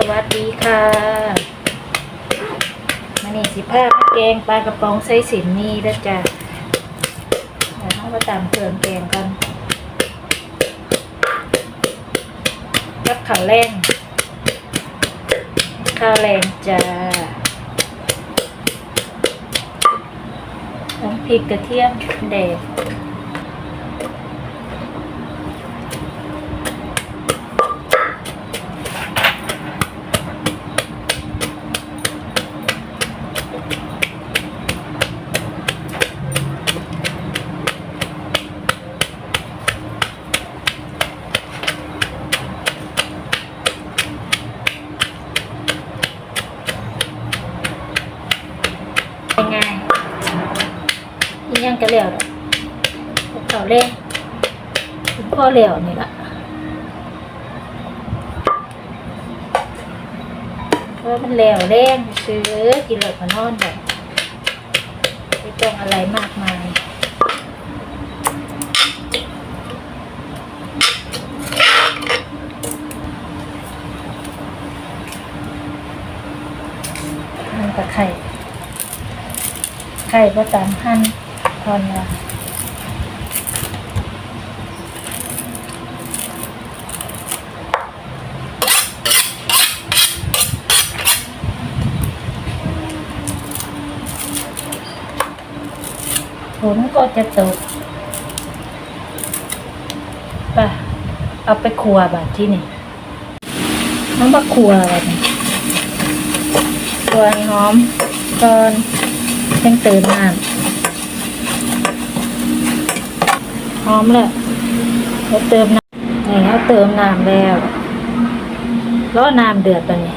สวัสดีค่ะมันนี่สิภาพแกงปลากระป๋องใส่สินมีแล้จ้ะเดี๋ยวต้องมาตามเครื่องแกงกันกับข้าวแรงข้าวแรงจ้าน้ำพริกกระเทียมแดง ยังกะเหลวดอกพวกเขาเล่นพ่อเหลวนี่ละเพราะมันเหลี่ยวเล่นซื้อกินเหลือมานอนแบบไม่ต้องอะไรมากมายมันตะไคร่ไข่ก็ตามพัน ทอนละฝนก็จะตกป่ะเอาไปครัวแบบที่นี่น้องบักครัวแบบนี้ครัวให้อมก่อนเพิ่งตื่นน้ำ หอมเลยเราเติมน้ำนี่เขาเติมน้ำแล้วรอน้ำเดือดตอนนี้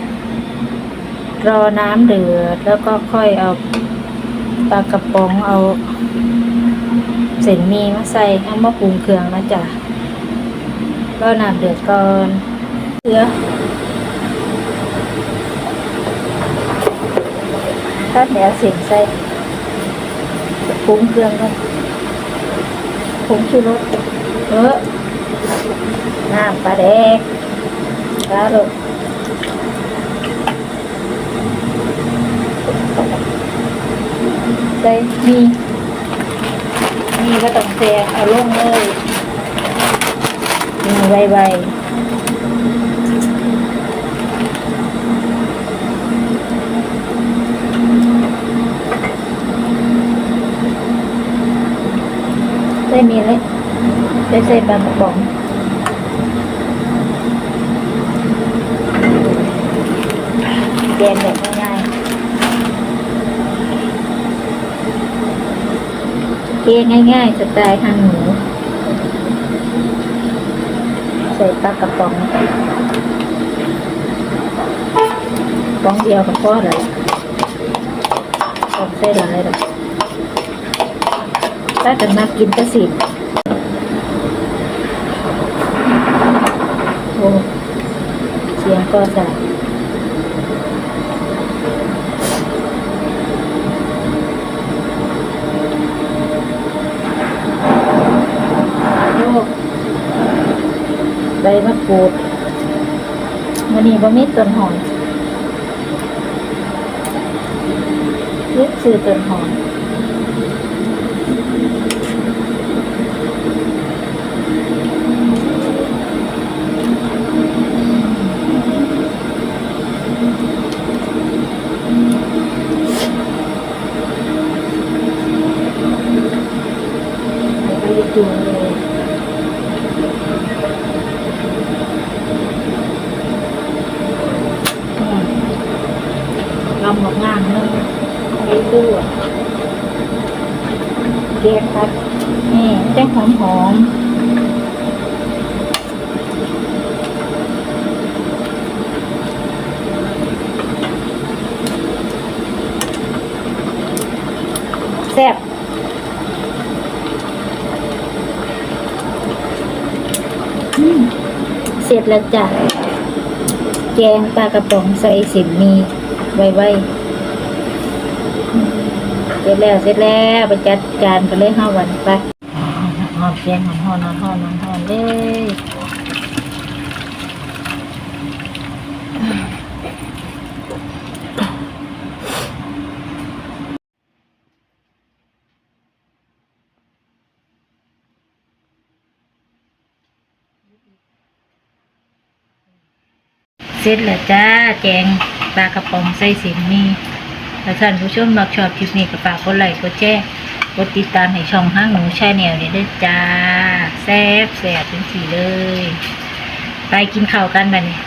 รอน้ำเดือดแล้วก็ค่อยเอาปลากระป๋องเอาเส้นมีมาใส่เอามาปรุงเครื่องนะจ๊ะรอน้ำเดือดก่อนเกลือถ้าแหนวเสียงใส่ปรุงเครื่องก่อน งชูรสเออน้ำปลาแดกปลาลูกใส่มีมีก็ต้องแซ่เอาลงเลยมีไวไวใส่มีเลย ใส่ปลากระป๋องแกงแบบง่ายๆเกง่ายๆสไตล์ทางหนูใส่ปลากระป๋องป๋องเดียวกับพ่อเลยป๋องใส่หลายเลยถ้าจะมากินก็สิโอ้ียงก็ใส่โอ้ใบมะกรูดมันนี้บะมีต้นหอมยึดซื้อต้นหอม แล้วก็ยึดดูเลยลำหมกงามเนึงไอ้ตู้อะเกี๊ยวครับนี่แจ้งหอมหอม ร็จแล้วจ้ะ แกงปลากระป๋องใส่สิมมีไว้ไว้เสร็จแล้วเสร็จแล้วไปจัดการกันเลยห้าวันไปหอมแกงหอมหอมหอมหอมเลย เสร็จแล้วจ้าแจงปลากระป๋องใส่เสียงมีถ้าท่านผู้ชมมักชอบคลิปนี้ก็ฝากกดไลค์กดแชร์กดติดตามให้ช่องห้างหนูแชาแนลนี่ด้วยจ้าแซ่บแซ่บเป็นสีเลย ไปกินข้าวกันไปเนี่ย